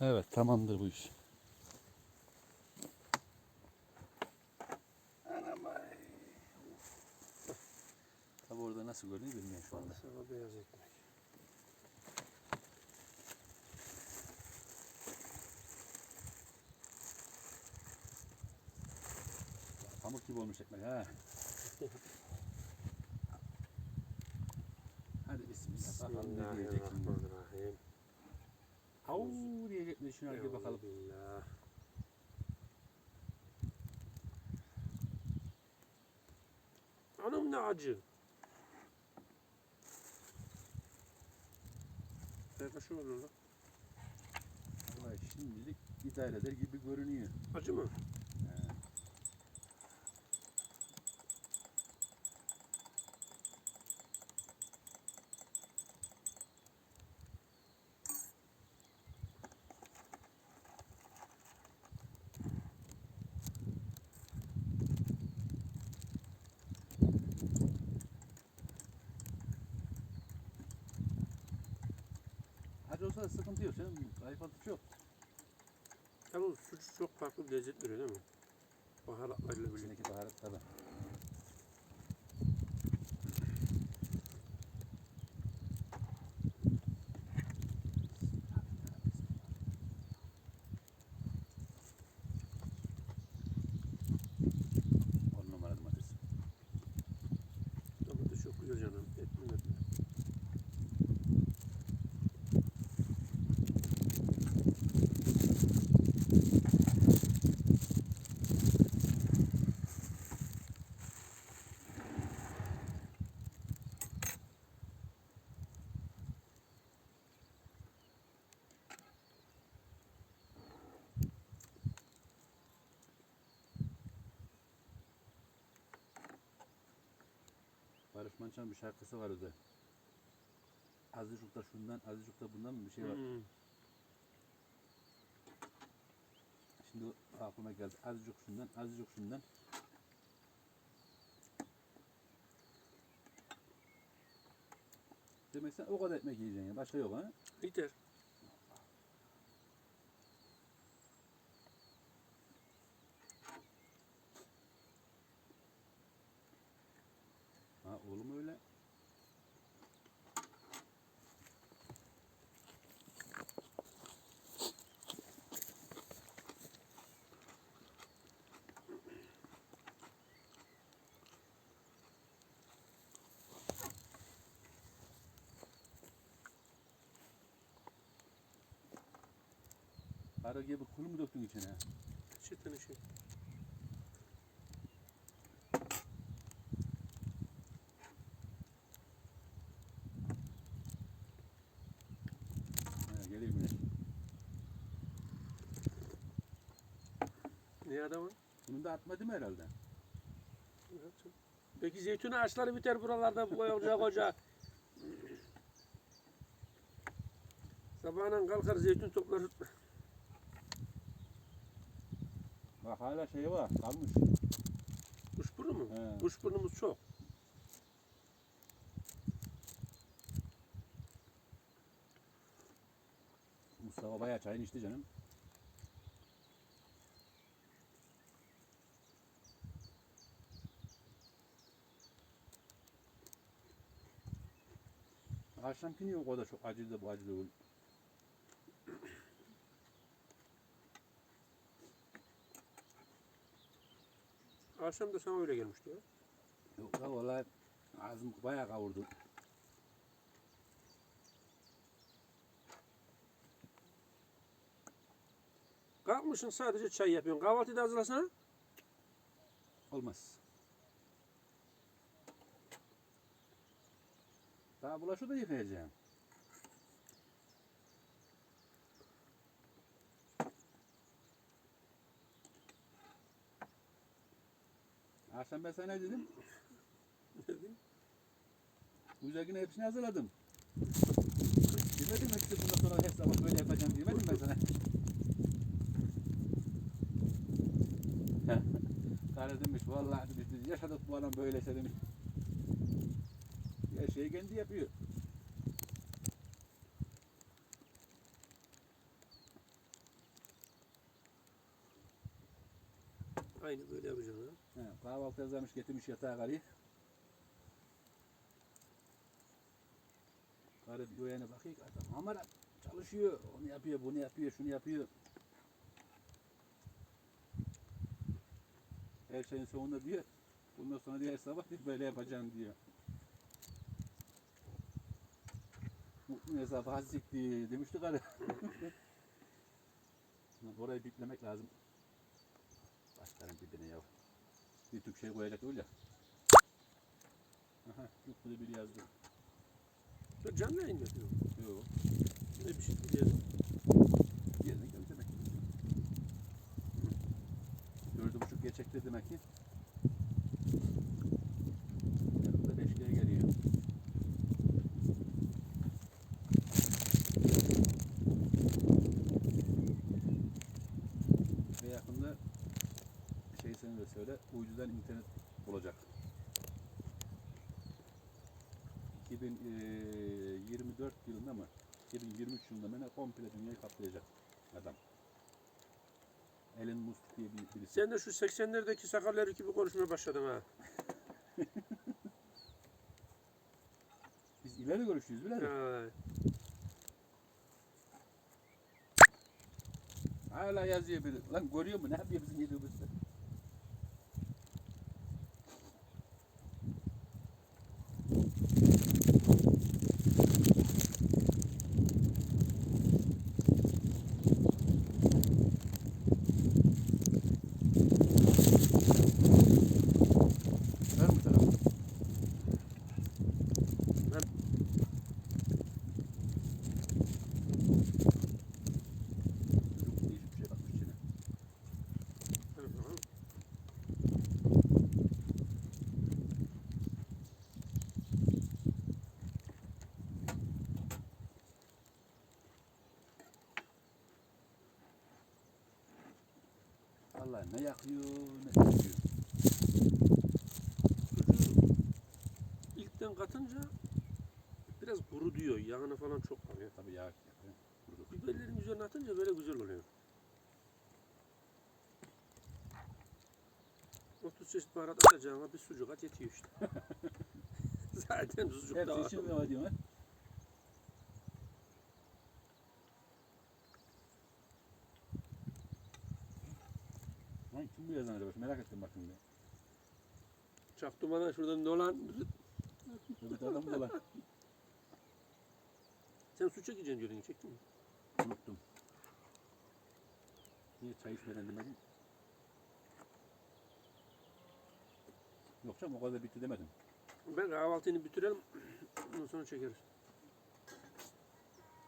Evet tamamdır bu iş. Tabi orada nasıl görünüyor bilmiyorum şu anda. Sana beyaz ekmek. Pamuk gibi olmuş ekmek ha. Hadi bismillah bakalım ne diyecek şimdi. Bismillahirrahmanirrahim. Au diyecek mi şuna bir bakalım. Bismillah. Anam ne acı. Belki şu olur lan. Vallahi şimdilik idare eder gibi görünüyor. Acı mı? Da sıkıntı yok canım. Zayıflatıcı yok. Yalnız sucuk çok farklı bir lezzet veriyor değil mi? Baharatlarla birlikte. Baharat tabi. Manço'nun bir şarkısı var özel. Azıcık da şundan, azıcık da bundan mı bir şey var. Hmm. Şimdi aklıma geldi. Azıcık şundan, azıcık şundan. Demek sen o kadar ekmek yiyeceksin ya. Başka yok ha? Yeter. Ha oğlum öyle. Arı gibi kulu mu döktün içine? Çıtını şey. Ha, geliyor güneş. Ne adamın? Bunu da atmadı mı herhalde? Peki zeytin ağaçları biter buralarda bu koca koca. Sabahına kalkar zeytin toplar. Bak hala şey var, kalmış. Kuşburnu mu? He. Kuşburnumuz çok. Mustafa bayağı çayını içti canım. Akşamki niye o kadar çok acıydı bu acılı Akşam da sana öyle gelmişti ya. Yok ya vallahi ağzım bayağı kavurdu. Kalkmışsın sadece çay yapıyorsun. Kahvaltıyı da hazırlasana. Olmaz. Daha bulaşığı da yıkayacağım. Ben sana ne dedim? Dedim. Hepsini hazırladım. Demedim mi hepsi bundan sonra her sabah böyle yapacağım demedim ben sana. Karı demiş vallahi demiş yaşadık bu adam böylese demiş. Her şeyi kendi yapıyor. Aynı böyle yapacaksın ha. He, kahvaltı hazırlamış getirmiş yatağa karıyı. Karı yana bakıyor adam hamara çalışıyor. Onu yapıyor, bunu yapıyor, şunu yapıyor. Her şeyin sonunda diyor. Bundan sonra diyor her sabah diyor, böyle yapacağım diyor. Mutlu hesabı hazikti demişti karı. Orayı biplemek lazım. Başların dibine yav. Bir tük şey koyacak öyle. Aha, mutlu bir yazdı. Böyle canlı yayın yapıyor. Yok. Ne bir şey diyelim. Yerine geldi demek. Dördü buçuk geçecektir demek ki. Yakında beşliğe geliyor. Ve yakında söyle, uydudan internet olacak. 2024 yılında mı? 2023 yılında mı komple dünyayı kaplayacak adam. Elon Musk diye bir birisi. Sen de şu 80'lerdeki sakalları gibi konuşmaya başladın ha. Biz ileri görüşlüyüz birader. Ha. Hala yazıyor biri. Lan görüyor mu? Ne yapıyor bizim yediğimizde? Ver bu tarafa. Ver. Çocuk değişik bir şey katmış içine. Tamam. Vallahi ne yakıyor ne yakıyor. Sucuğu ilkten katınca biraz kuru diyor. Yağını falan çok kalıyor. Tabii yağ. Kurudu. Biberlerin üzerine atınca böyle güzel oluyor. 30 çeşit baharat atacağına bir sucuk at yetiyor işte. Zaten sucuk da Hepsi var. için ne diyorsun ha? Lan kim yazan acaba? Merak ettim bak şimdi. Çaktım bana şuradan dolan. Öbür adam da lan. Sen su çekeceksin diyordun çektin mi? Unuttum. Niye çay içmeden demedim? Yok canım o kadar bitti demedim. Ben kahvaltını bitirelim. Ondan sonra çekeriz.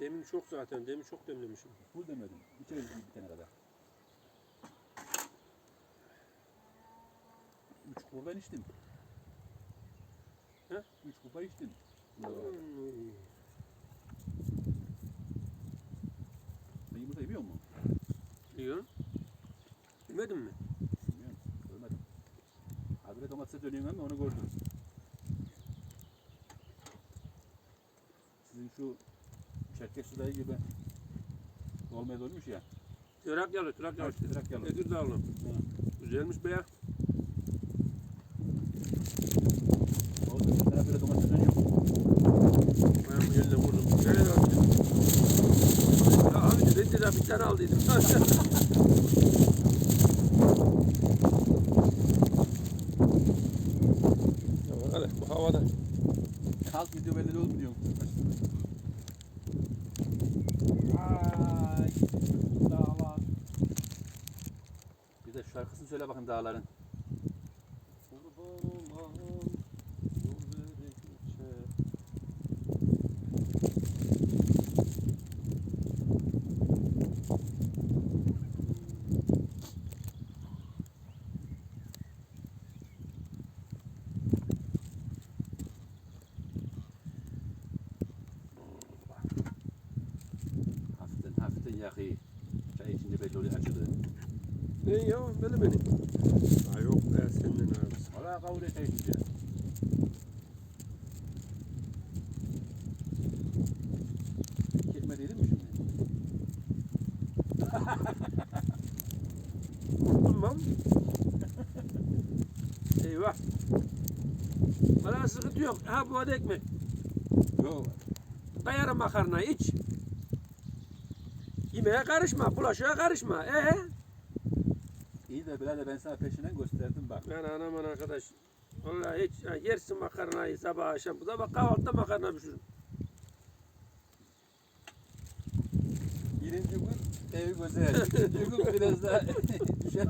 Demin çok zaten. Demin çok demlemişim. Bu demedim. İçeriz bir bitene kadar. Kurban içtim. He? Üç kupa içtim. Sen yumurta yemiyor musun? Diyor. Bilmedin mi? Bilmiyorum. Görmedim. Habire domatese dönüyorum ama onu gördüm. Sizin şu Çerkes dayı gibi olmaya dönmüş ya. Trakyalı, Trakyalı. Trakyalı. Tekirdağlı. Güzelmiş be ya. Orada bir tane böyle domates dönüyor. Ben bu yerine vurdum. Nereye aldın? Ya abi ben de daha bir hele bu havada. Kalk video belli mu diyorum. Ay, dağlar. Bir de şarkısını söyle bakın dağların. doğru açıldı. Ne ya böyle beni. Ha yok be senden abi. Valla kabul eteyim ya. Kelime değil mi şimdi? tamam. Eyvah. Bana sıkıntı yok. Ha bu ekmek. Yok. Dayarım makarna iç. Yemeğe karışma, bulaşığa karışma. Ee? İyi de birader ben sana peşinden gösterdim bak. Ben anamın arkadaş. Vallahi hiç ha, yersin makarnayı sabah akşam. Bu da bak kahvaltıda makarna pişirin. Birinci gün ev güzel. İkinci gün biraz daha düşer.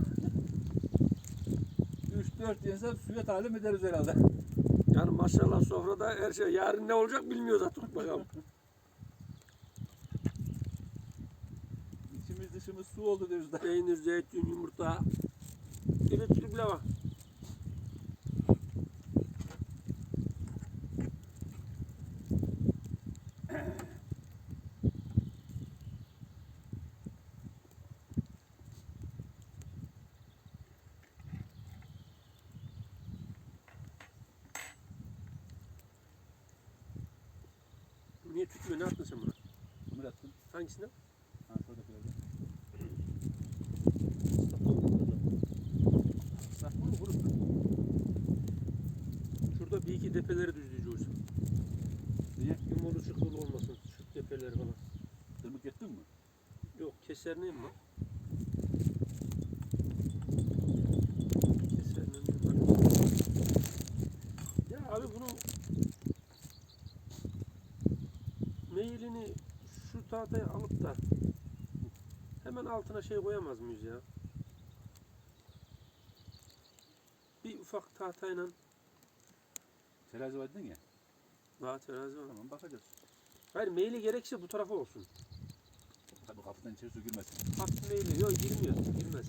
Üç dört yensem suya talim ederiz herhalde. Yani maşallah sofrada her şey. Yarın ne olacak bilmiyoruz artık bakalım. Su oldu da. Peynir, zeytin, yumurta. De Türk lava. Niye tutmuyor? Ne yaptın sen buna? Kumur attım. Hangisine? Ha şurada böyle. Islak mı kurut mu? Bir iki depeleri düzleyeceğiz. Niye? Limonu çıkılı olmasın şu tepeleri falan. Tırmık ettin mi? Yok keser neyim lan? Keser neyim lan? Ya abi bunun mailini şu tahtaya alıp da hemen altına şey koyamaz mıyız ya? Bir ufak tahtayla Terazi var dedin ya. daha terazi var. Tamam bakacağız. Hayır maili gerekirse bu tarafa olsun. Tabii kapıdan içeri su girmesin. Hafif maili yok girmiyor girmez.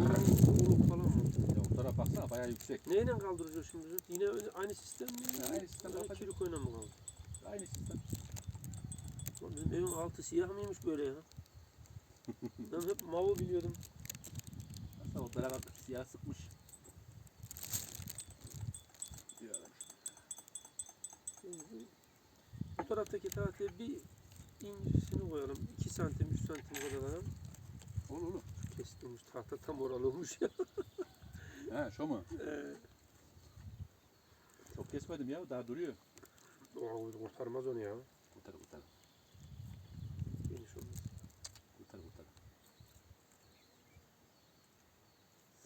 Oranın oluk falan mı? Ya o tarafa baksana bayağı yüksek. Neyle kaldıracağız şimdi? Yine öyle- aynı sistem mi? Ya, aynı sistem Böyle yapacak. Kirikoyla mı kaldı? Aynı sistem. Lan Bizim evin altı siyah mıymış böyle ya? ben hep mavi biliyordum. Aslında o tarafa siyah sıkmış. Ya, Bu taraftaki tahtaya bir incisini koyalım. 2 santim, 3 santim kadar alalım. Olur olur. Kestiğimiz tahta tam oralı olmuş ya. He şu mu? Ee, Çok kesmedim ya daha duruyor. o kurtarmaz onu ya. Kurtar kurtar. Geniş olmaz. Kurtar kurtar.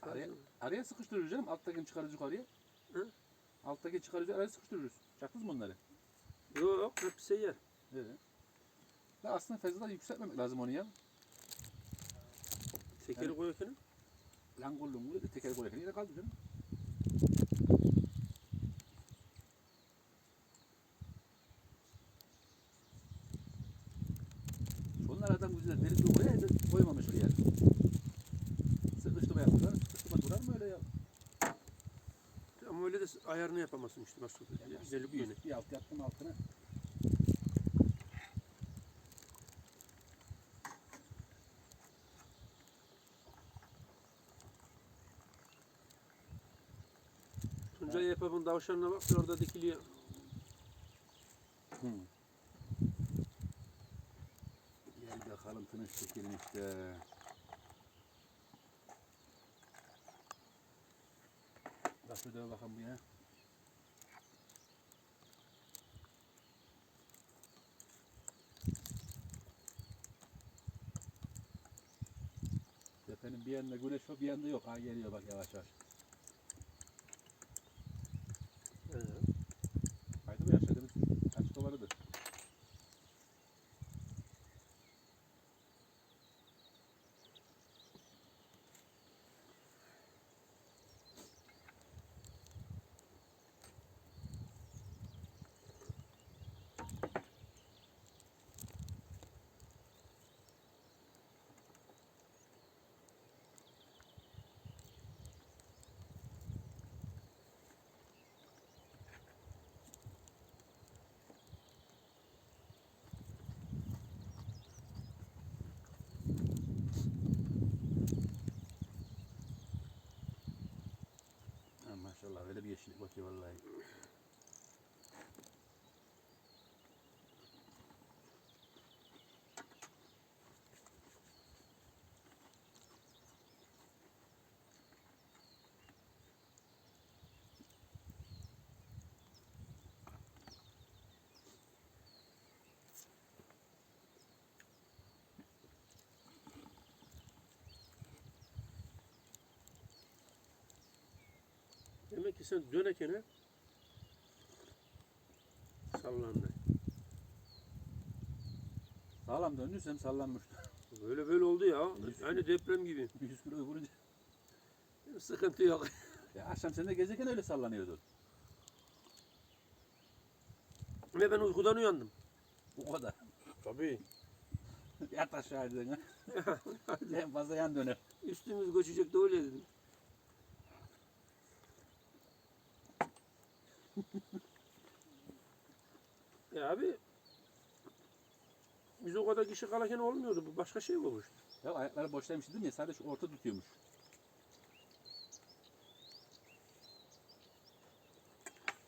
Araya, araya sıkıştırırız canım. Alttakini çıkarırız yukarıya. Alttaki çıkarırız araya sıkıştırırız. Çaktınız mı onları? Yok hepsi yer. Evet. Ya aslında fazla da yükseltmemek lazım onu ya. Tekeri Evet. koyarken Lan kollum bunu teker koyarken yine kaldı canım. Onlar adam güzel deri da koymamış bir yer. Sıkıştırma yaptılar. Sıkıştırma durar mı öyle ya? Öyle de ayarını yapamazsın işte nasıl. Güzellik bu yönü. Bir alt yaptım altına. Tuncay yapımın davşanına bak orada dikiliyor. Hı. Gel bakalım tınış çekelim işte. Bak bir bakalım bu ya. Tepenin bir yanında güneş var bir yanında yok. Ha geliyor bak yavaş yavaş. Sen dönekene sallandı. Sağlam döndüysem sallanmış. Böyle böyle oldu ya. Aynı deprem gibi. 100 kilo vurunca. Sıkıntı yok. Ya akşam sen de gezerken öyle sallanıyordu. Ve ben uykudan uyandım. O kadar. Tabii. Yat aşağı dedin ha. en fazla yan döner. Üstümüz göçecek de öyle dedim. ya abi biz o kadar kişi kalırken olmuyordu. Bu başka şey olmuş. Ya ayakları boşlaymış dedim ya sadece orta tutuyormuş.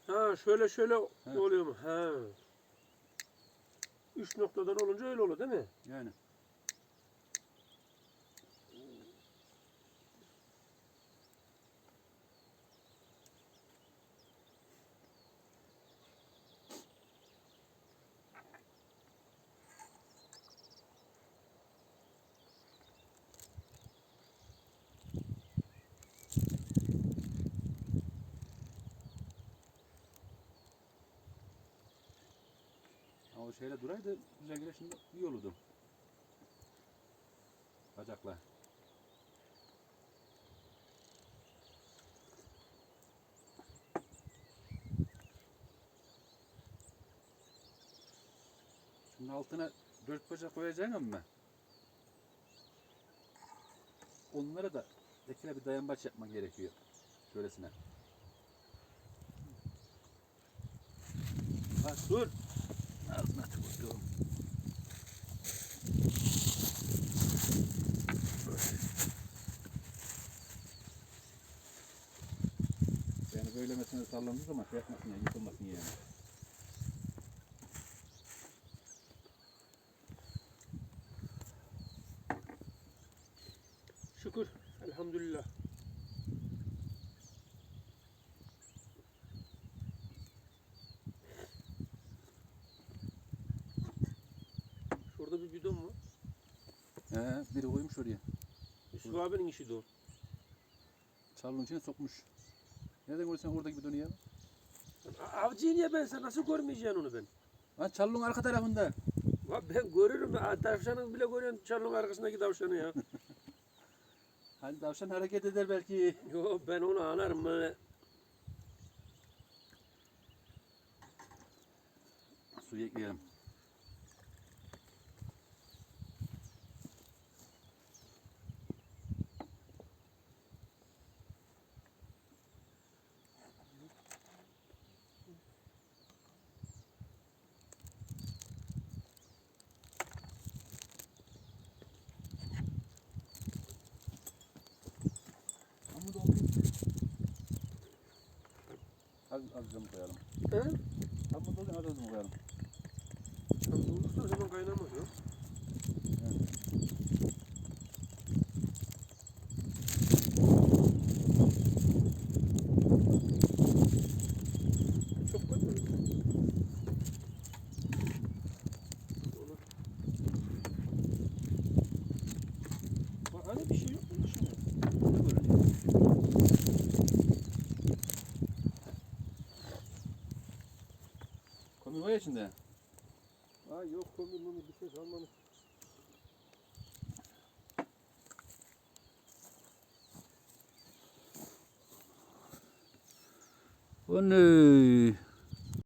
Ha şöyle şöyle He. oluyor mu? Ha. Üç noktadan olunca öyle olur değil mi? Yani. O şeyle duraydı güzel güzel şimdi iyi olurdu. Bacakla. Şimdi altına dört bacak koyacaksın ama onlara da tekrar bir dayanbaç yapman gerekiyor. Şöylesine. Ha, dur. Ağzına tıkıyorum. Yani böyle mesela sallandığı zaman şey yapmasın yani yıkılmasın yani. Şükür. Elhamdülillah. Şurada bir bidon mu? He, biri koymuş oraya. Yusuf abinin işi de o. Çalının içine sokmuş. Nereden görürsen oradaki bidonu ya? A- Avcıyım ya ben sen nasıl görmeyeceksin onu ben? Lan çalının arka tarafında. Va ben görürüm. Ha, Tavşanın bile görüyorsun çalının arkasındaki tavşanı ya. Hani tavşan hareket eder belki. Yo ben onu anarım. Böyle. Suyu ekleyelim. Ama da Az, az mı koyalım? He? Ama da az az mı koyalım? Tam olursa hemen kaynamaz ya. Çok koymadım. Ona- Bak Hani bir şey yok mu dışında? Ne görünüyor? Komik var ya içinde. Ha yok komik momik bir şey kalmamış. O ne?